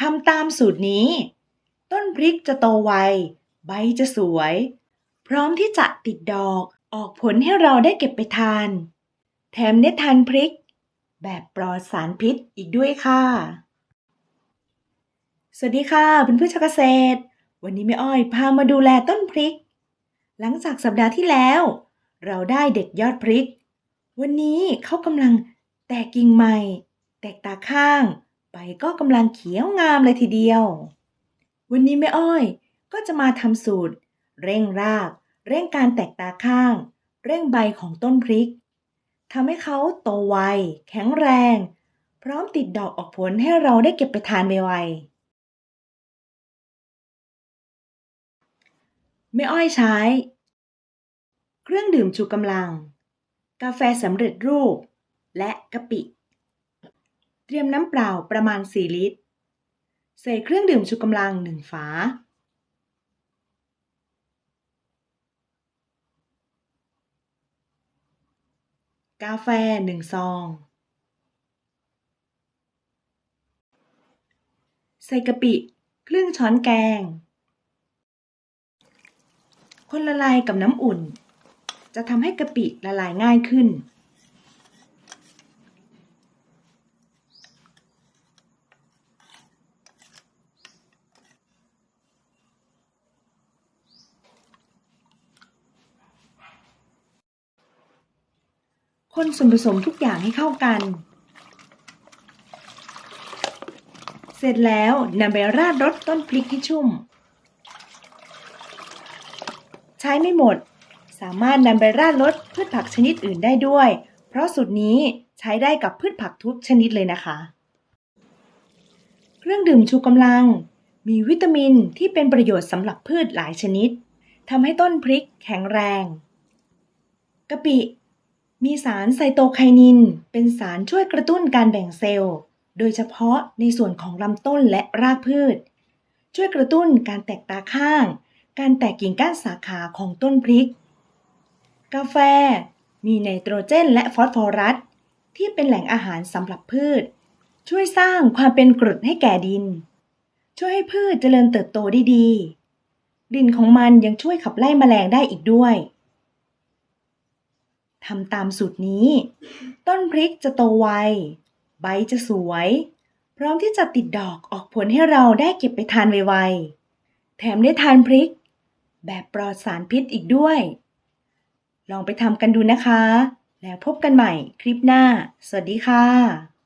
ทำตามสูตรนี้ ต้นพริกจะโตไว ใบจะสวย พร้อมที่จะติดดอกออกผลให้เราได้เก็บไปทาน แถมได้ทานพริก แบบปลอดสารพิษอีกด้วยค่ะ สวัสดีค่ะเพื่อนเพื่อชาวเกษตร วันนี้แม่อ้อยพามาดูแลต้นพริก หลังจากสัปดาห์ที่แล้ว เราได้เด็ดยอดพริก วันนี้เขากำลังแตกกิ่งใหม่ แตกตาข้าง ใบก็กำลังเขียวงามเลยทีเดียว วันนี้แม่อ้อยก็จะมาทำสูตร เร่งราก เร่งการแตกตาข้าง เร่งใบของต้นพริกทำให้เขาโตไว แข็งแรง พร้อมติดดอกออกผลให้เราได้เก็บไปทานไวๆแม่อ้อยใช้ เครื่องดื่มชูกำลัง กาแฟสำเร็จรูป และกะปิ เตรียมน้ำเปล่าประมาณ 4 ลิตร ใส่เครื่องดื่มชูกำลัง 1 ฝา กาแฟ 1 ซอง ใส่กะปิครึ่งช้อนแกง คนละลายกับน้ำอุ่น จะทำให้กะปิละลายง่ายขึ้น คนส่วนผสมทุกอย่างให้เข้ากัน เสร็จแล้วนำไปราดรสต้นพริกให้ชุ่ม ใช้ไม่หมด สามารถนำไปราดรสพืชผักชนิดอื่นได้ด้วย เพราะสูตรนี้ใช้ได้กับพืชผักทุกชนิดเลยนะคะ เครื่องดื่มชูกำลัง มีวิตามินที่เป็นประโยชน์สำหรับพืชหลายชนิดทำให้ต้นพริกแข็งแรงกะปิ มีสารไซโตไคนิน เป็นสารช่วยกระตุ้นการแบ่งเซลล์ โดยเฉพาะในส่วนของลำต้นและรากพืช ช่วยกระตุ้นการแตกตาข้าง การแตกกิ่งก้านสาขาของต้นพริก กาแฟ มีไนโตรเจนและฟอสฟอรัส ที่เป็นแหล่งอาหารสำหรับพืช ช่วยสร้างความเป็นกรดให้แก่ดิน ช่วยให้พืชเจริญเติบโตได้ดี ดินของมันยังช่วยขับไล่แมลงได้อีกด้วย ทำตามสูตรนี้ ต้นพริกจะโตไว ใบจะสวย พร้อมที่จะติดดอกออกผลให้เราได้เก็บไปทานไวๆ แถมได้ทานพริก แบบปลอดสารพิษอีกด้วย ลองไปทำกันดูนะคะ แล้วพบกันใหม่คลิปหน้า สวัสดีค่ะ